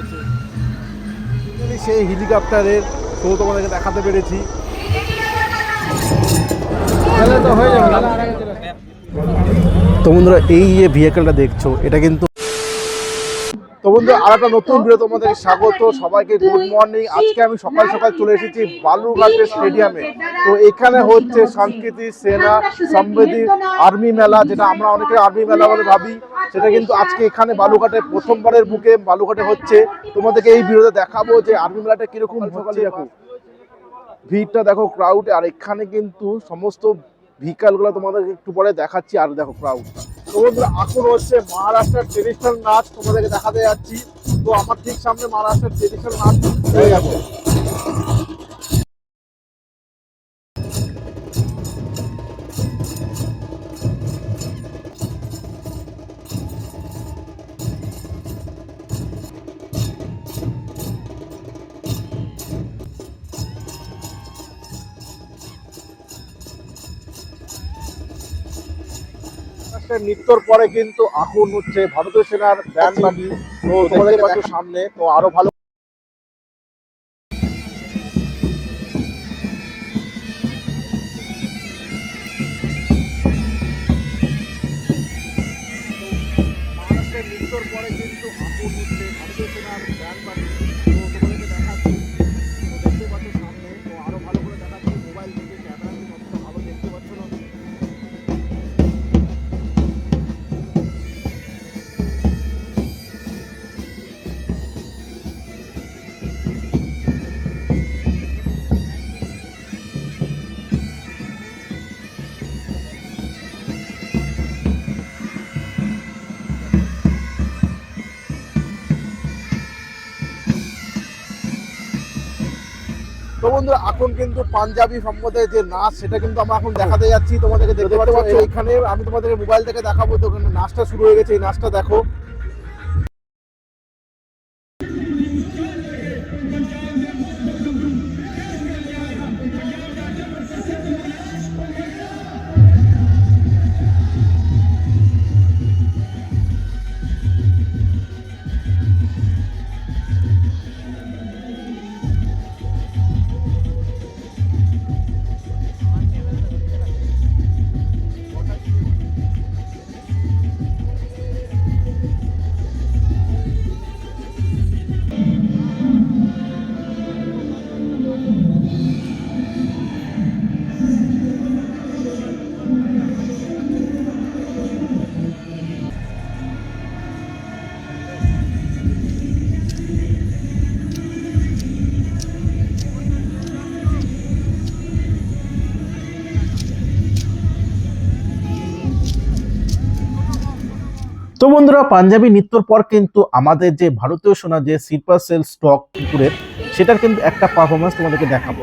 আছে সেই হেলিকপ্টারের শো তোমাদেরকে দেখাতে পেরেছি তো হয়ে যাবে। তো বন্ধুরা এই যে ভেহিকেলটা দেখছ এটা কিন্তু তো বন্ধুরা আর একটা নতুন ভিডিও তোমাদের স্বাগত। সবাইকে গুড মর্নিং আজকে আমি সকাল সকাল চলে এসেছি বালুরঘাটের স্টেডিয়ামে তো এখানে হচ্ছে সংস্কৃতি সেনা সমৃদ্ধি আর্মি মেলা, যেটা আমরা অনেকে আর্মি মেলা বলে ভাবি। সেটা কিন্তু আজকে এখানে বালুঘাটে প্রথমবারের বুকে। বালুঘাটে হচ্ছে, তোমাদেরকে এই ভিডিওতে দেখাবো যে আর্মি মেলাটা কীরকম হচ্ছে। দেখো ভিড়টা দেখো ক্রাউড আর এখানে কিন্তু সমস্ত ভেহিকালগুলো তোমাদেরকে একটু পরে দেখাচ্ছি। আর দেখো ক্রাউডটা তো বন্ধুরা হচ্ছে মহারাষ্ট্রের ট্রেডিশনাল নাচ। তোমাদেরকে দেখাতে যাচ্ছি। তো আমার ঠিক সামনে মহারাষ্ট্রের ট্রেডিশনাল নাচ হয়ে গেছে। মহারাষ্ট্রের নৃত্যর পরে কিন্তু এখন হচ্ছে। ভারতীয় সেনার ব্যান্ড পার্টি তো তোমাদের সামনে। তো আরও ভালো বন্ধুরা এখন কিন্তু পাঞ্জাবি সম্বন্ধে যে নাচ সেটা কিন্তু আমরা এখন দেখাতে যাচ্ছি। তোমাদেরকে দেখতে পাচ্ছ এখানে আমি তোমাদেরকে মোবাইল থেকে দেখাবো তো নাচটা শুরু হয়ে গেছে। এই নাচটা দেখো। বন্ধুরা পাঞ্জাবি নৃত্যর পর কিন্তু আমাদের যে ভারতীয় সোনা যে সিপার সেল স্টক পুকুরের, সেটার কিন্তু একটা পারফরমেন্স তোমাদেরকে দেখাবো।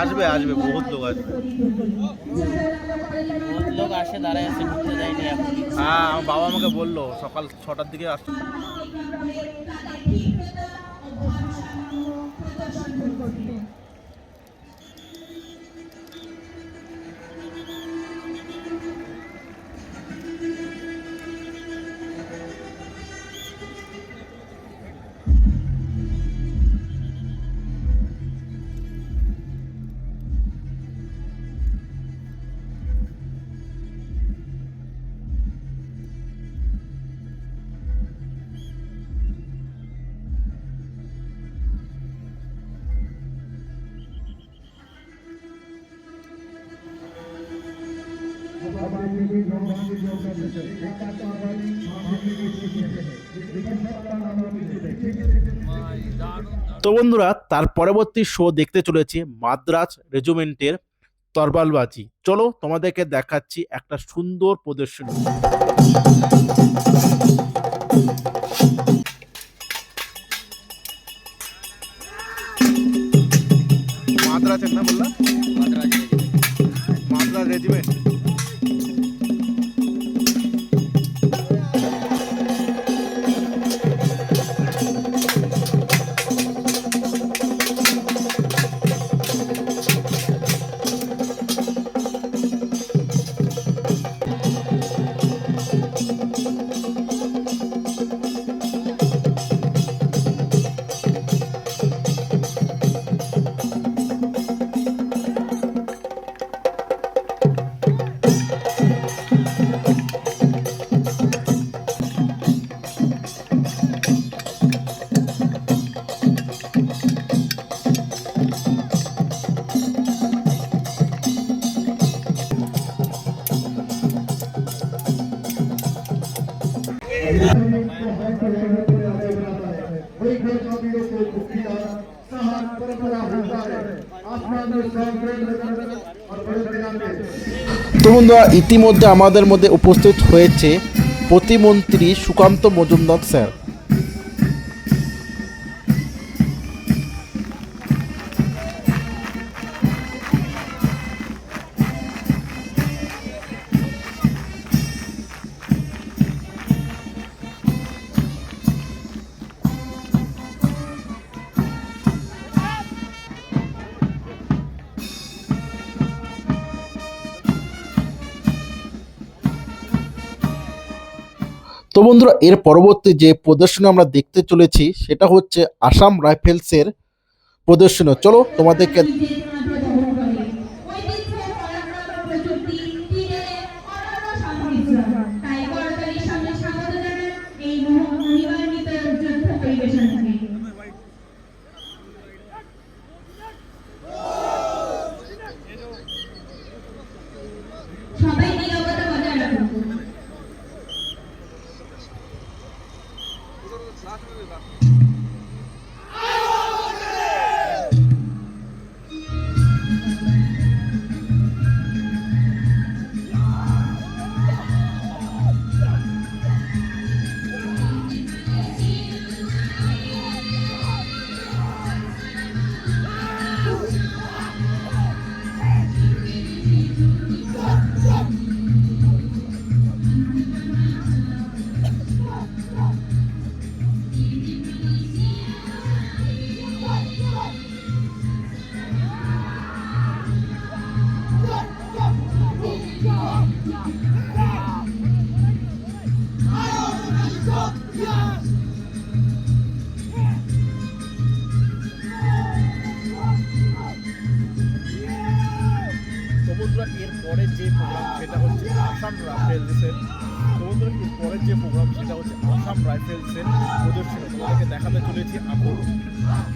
আসবে আসবে বহুত লোক আসবে। বহুত লোক আসে দাঁড়ায় আছে ঢুকতে দেয়নি এখন। হ্যাঁ আমার বাবা আমাকে বলল সকাল ছটার দিকে আসতে। তো বন্ধুরা, তার পরবর্তী শো দেখতে চলেছি মাদ্রাজ রেজিমেন্টের তরবালবাজি। চলো তোমাদেরকে দেখাচ্ছি একটা সুন্দর প্রদর্শনী। মাদ্রাজের না বললাম মাদ্রাজ রেজিমেন্ট তো বন্ধুরা ইতিমধ্যে আমাদের মধ্যে উপস্থিত হয়েছে প্রতিমন্ত্রী সুকান্ত মজুমদার স্যার। তো বন্ধুরা, এর পরবর্তী যে প্রদর্শনী আমরা দেখতে চলেছি, সেটা হচ্ছে আসাম রাইফেলসের প্রদর্শনী। চলো তোমাদেরকে সেটা হচ্ছে আসাম রাইফেলসের তো পরের যে প্রোগ্রাম, সেটা হচ্ছে আসাম রাইফেলসের প্রদর্শনী, তোমাদেরকে দেখাতে চলেছি আপন আর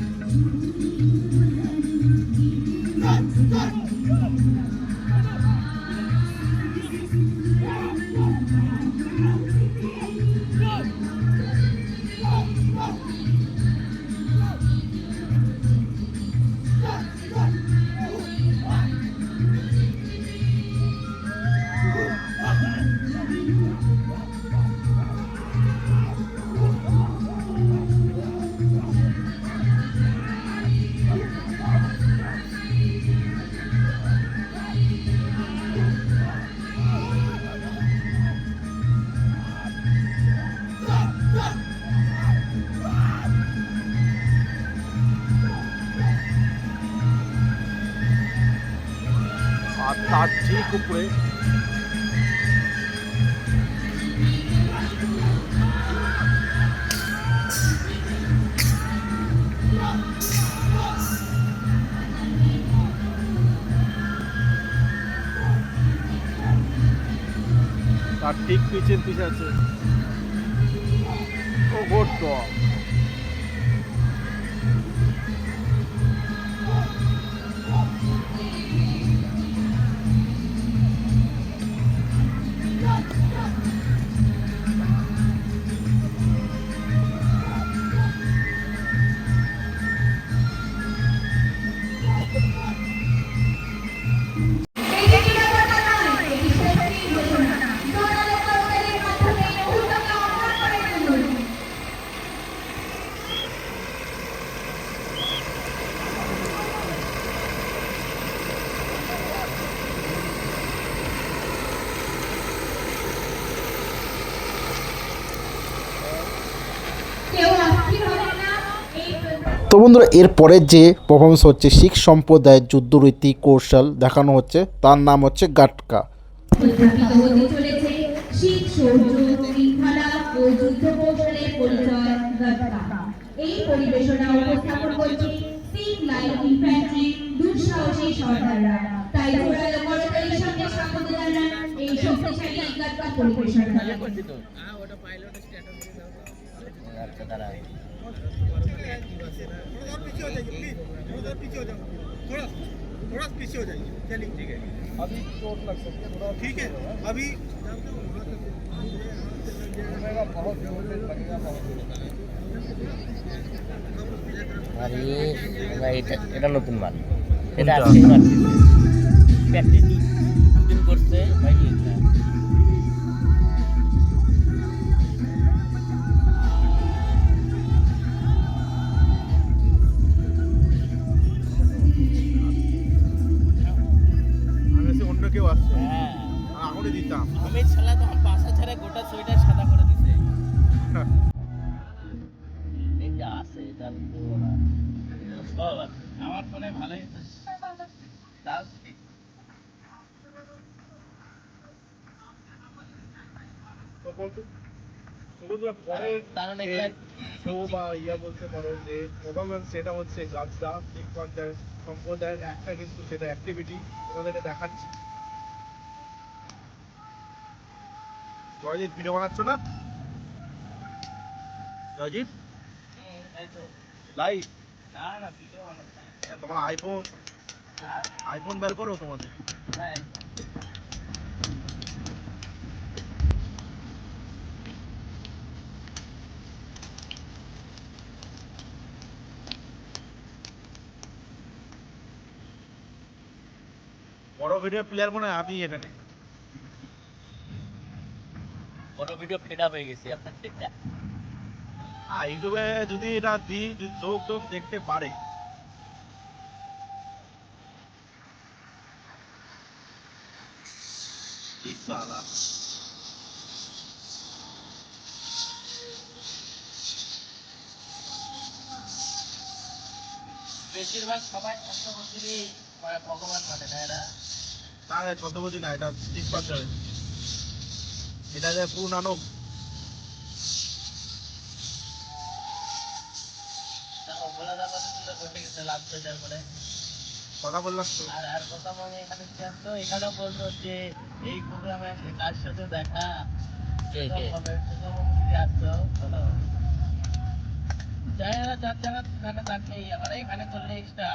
উপরে তার ঠিক পিছের পিছে আছে। ও গোট তো বন্ধুরা এরপরের যে পারফরমেন্স হচ্ছে শিখ সম্প্রদায়ের যুদ্ধরীতি কৌশল দেখানো হচ্ছে তার নাম হচ্ছে গাটকা পরিবেশনা উপস্থাপন করছে লাইট ইনফ্যান্ট্রি দুঃসাহসী সর্দাররা তাই সঙ্গে স্বাগত জানান এই শক্তিশালী পরিবেশনা আচ্ছা দাঁড়া আর এ ভাই এটা এটা নতুন মাল। এটা? আজকে মাল। প্র্যাকটিস দুদিন করছে। আমার ফোনে ভালোই সেটা হচ্ছে গাছদা সম্প্রদায়ের একটা কিন্তু সেটা অ্যাক্টিভিটি তোমাদেরকে দেখাচ্ছি। জয়জিৎ ভিডিও বানাচ্ছ না? জয়জিৎ? লাইভ তোমার বড় ভিডিও প্লেয়ার মনে হয় আমি এটা বড় ভিডিও ফেড আপ হয়ে গেছে, আপনার আর ইউটিউবে যদি এটা দিই যদি লোক দেখতে পারে। বেশিরভাগ সবাই ছত্রপতি ভগবান মানে না? এরা ছত্রপতি না এটা ঠিক পাচ্ছে এটা যে পুরো নানক কথা বললাম তো। আর আর কথা মনে এখানে কি আসতো এখানে বলতো যে এই প্রোগ্রামে কার সাথে দেখা? কে কে? আসতো যারা সেখানে আবার এখানে করলে এক্সট্রা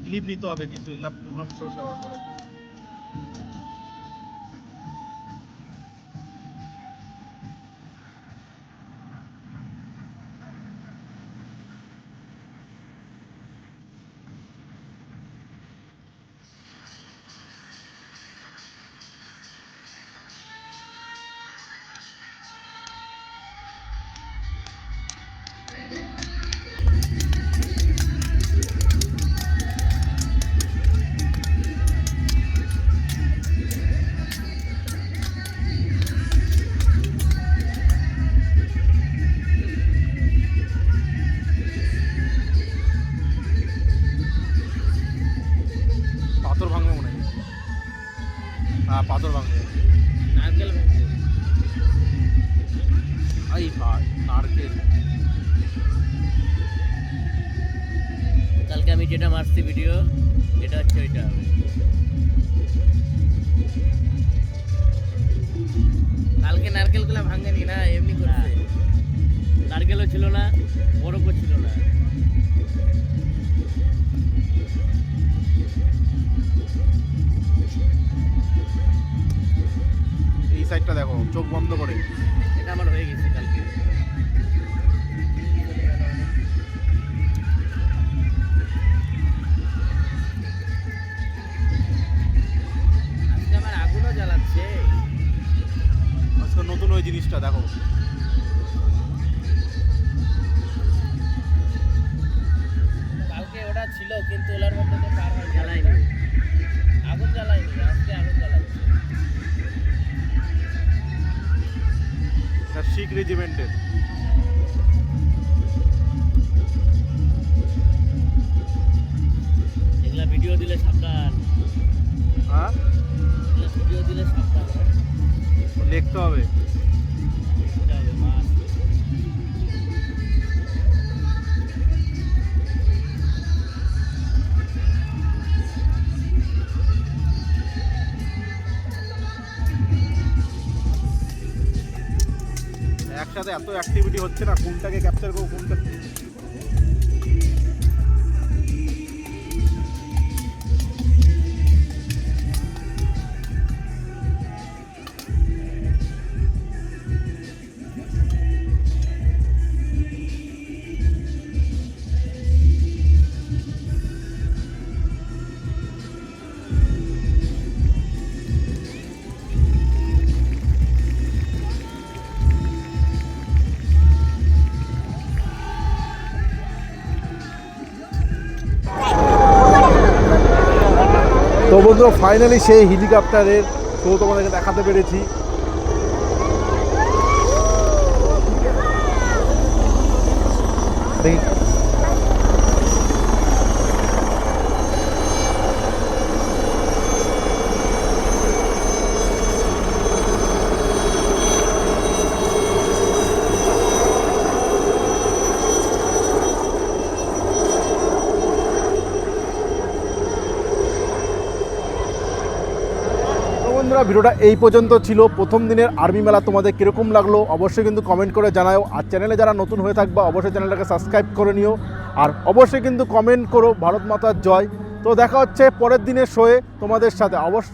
ক্লিপ নিতে হবে কিন্তু না প্রোগ্রাম শো এটা। ওইটা কালকে নারকেলগুলো ভাঙেনি না এমনি করছে। নারকেলও ছিল না বরফও ছিল না। এই সাইডটা দেখো চোখ বন্ধ করে। এটা আমার হয়ে গেছে কালকে। ওই জিনিসটা দেখো। কালকে ওটা ছিল কিন্তু ওলার তো আগুন জ্বালাইনি আগুন শিখ রেজিমেন্টের ভিডিও দিলে হ্যাঁ? ভিডিও দিলে হ্যাঁ? লিখতে হবে। একসাথে এত অ্যাক্টিভিটি হচ্ছে না কোনটাকে ক্যাপচার করব কোনটা বন্ধুরা ফাইনালি সেই হেলিকপ্টারের শো তোমাদেরকে দেখাতে পেরেছি। দেখি তো বন্ধুরা, ভিডিওটা এই পর্যন্ত ছিল। প্রথম দিনের আর্মি মেলা তোমাদের কীরকম লাগল অবশ্যই কিন্তু কমেন্ট করে জানাও আর চ্যানেলে যারা নতুন হয়ে থাকবা, অবশ্যই চ্যানেলটাকে সাবস্ক্রাইব করে নিও। আর অবশ্যই কিন্তু কমেন্ট করো, ভারত মাতার জয়। তো দেখা হচ্ছে পরের দিনের শোয়ে তোমাদের সাথে। অবশ্য